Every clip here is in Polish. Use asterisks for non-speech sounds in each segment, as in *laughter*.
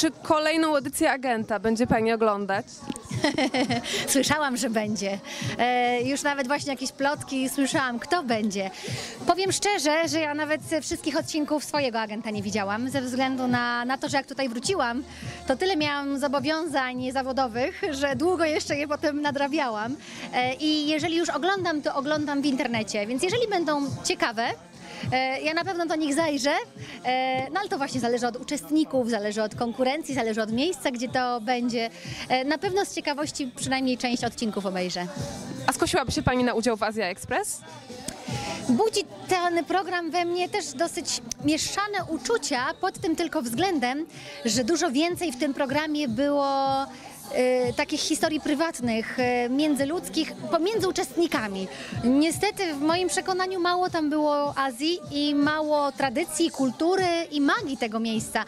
Czy kolejną edycję agenta będzie pani oglądać? *laughs* Słyszałam, że będzie. E, już nawet właśnie jakieś plotki słyszałam, kto będzie. Powiem szczerze, że ja nawet wszystkich odcinków swojego agenta nie widziałam, ze względu na, na to, że jak tutaj wróciłam, to tyle miałam zobowiązań zawodowych, że długo jeszcze je potem nadrabiałam. E, I jeżeli już oglądam, to oglądam w internecie, więc jeżeli będą ciekawe, Ja na pewno do nich zajrzę, e, no ale to właśnie zależy od uczestników, zależy od konkurencji, zależy od miejsca, gdzie to będzie. E, Na pewno z ciekawości przynajmniej część odcinków obejrzę. A skosiłaby się pani na udział w Azja Express? Budzi ten program we mnie też dosyć mieszane uczucia pod tym tylko względem, że dużo więcej w tym programie było e, takich historii prywatnych, e, międzyludzkich, pomiędzy uczestnikami. Niestety w moim przekonaniu mało tam było Azji i mało tradycji, kultury i magii tego miejsca.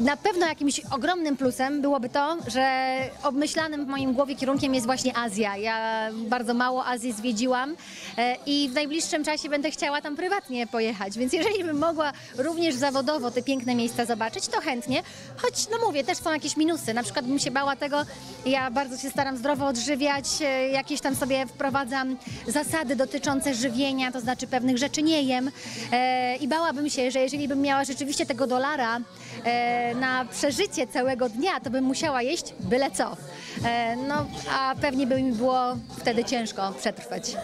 Na pewno jakimś ogromnym plusem byłoby to, że obmyślanym w moim głowie kierunkiem jest właśnie Azja. Ja bardzo mało Azji zwiedziłam e, i w najbliższym czasie będę chciała tam prywatnie pojechać, więc jeżeli bym mogła również zawodowo te piękne miejsca zobaczyć, to chętnie. Choć, no mówię, też są jakieś minusy. Na przykład bym się bała tego, ja bardzo się staram zdrowo odżywiać, e, jakieś tam sobie wprowadzam zasady dotyczące żywienia, to znaczy pewnych rzeczy nie jem e, i bałabym się, że jeżeli bym miała rzeczywiście tego dolara na przeżycie całego dnia, to bym musiała jeść byle co. E, no, a pewnie by mi było wtedy ciężko przetrwać.